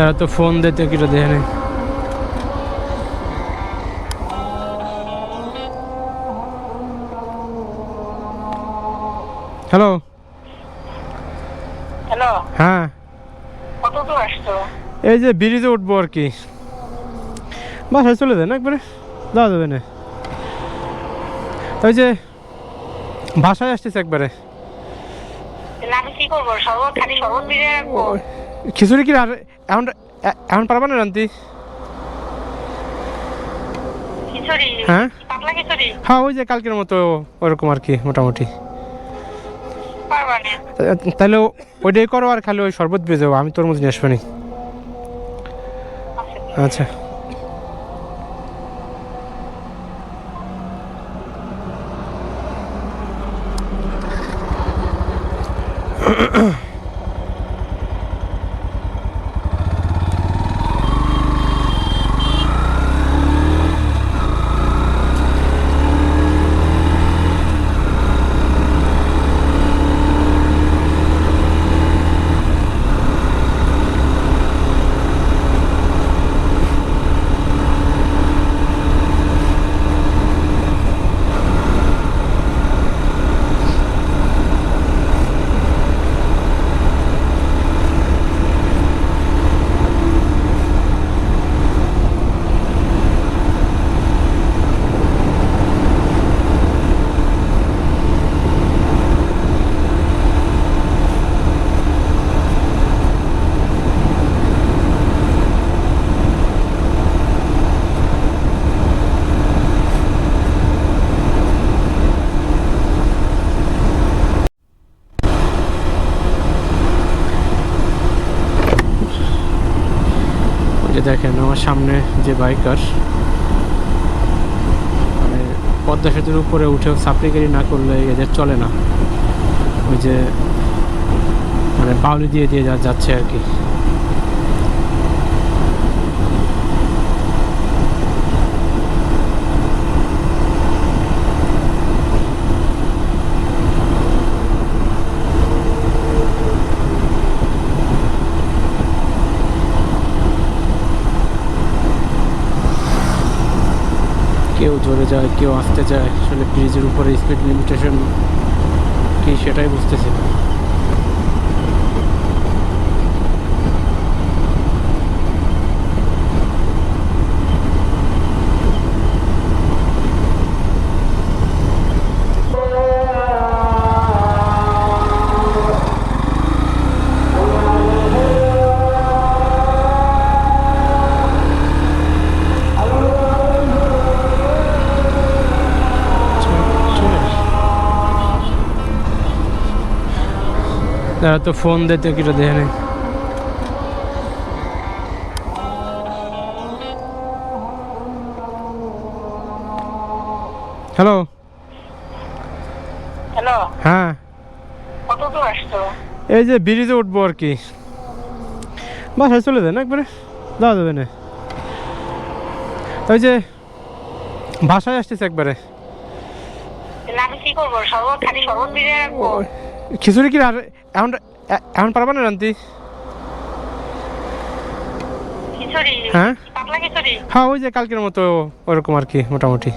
তারা তো ফোন দিতে কিটা দেখে নেই। হ্যালো হ্যালো হ্যাঁ। কত দূর আসছো? এই যে ব্রিজে উঠবো আর কি। বাসায় চলে যান একবারে যাওয়া যাবে না। ওই যে বাসায় আসতেছে একবারে। আমি কি করব? শরবত খালি শরবত দিয়ে রাখব খিচুড়ি কি আর এখন এখন পারবা না রান্তি? হ্যাঁ? হ্যাঁ ওই যে কালকের মতো ওরকম আর কি মোটামুটি। তাহলে ওইটাই করো আর খালি ওই শরবত বেজে আমি তোর মতো নিয়ে আসব নি। আচ্ছা। ওই যে দেখেন আমার সামনে যে বাইকার মানে পদ্মা সেতুর উপরে উঠেও সাপ্লিকারি না করলে এদের চলে না। ওই যে মানে বাউলি দিয়ে দিয়ে যাচ্ছে আর কি। কেউ জোরে যায়, কেউ আসতে যায়, আসলে ব্রিজের উপরে স্পিড লিমিটেশন কি সেটাই বুঝতেছি না। তারা তো ফোন দিতে কিটা দেখে নেই। হ্যালো হ্যালো হ্যাঁ। এই যে ব্রিজে উঠবো আর কি। বাসায় চলে যান একবারে যাওয়া যাবে না। ওই যে বাসায় আসতেছে একবারে। আমি কি করব? শরবত খালি শরবত দিয়ে রাখব? খিচুড়ি কি আর এখন এখন পারবা না রান্তি? হ্যাঁ? হ্যাঁ ওই যে কালকের মতো ওরকম আর কি মোটামুটি।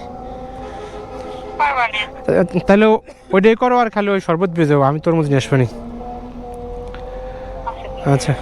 তাহলে ওইটাই করো আর খালি ওই শরবত বেজে আমি তোর মতো নিয়ে আসব নি। আচ্ছা।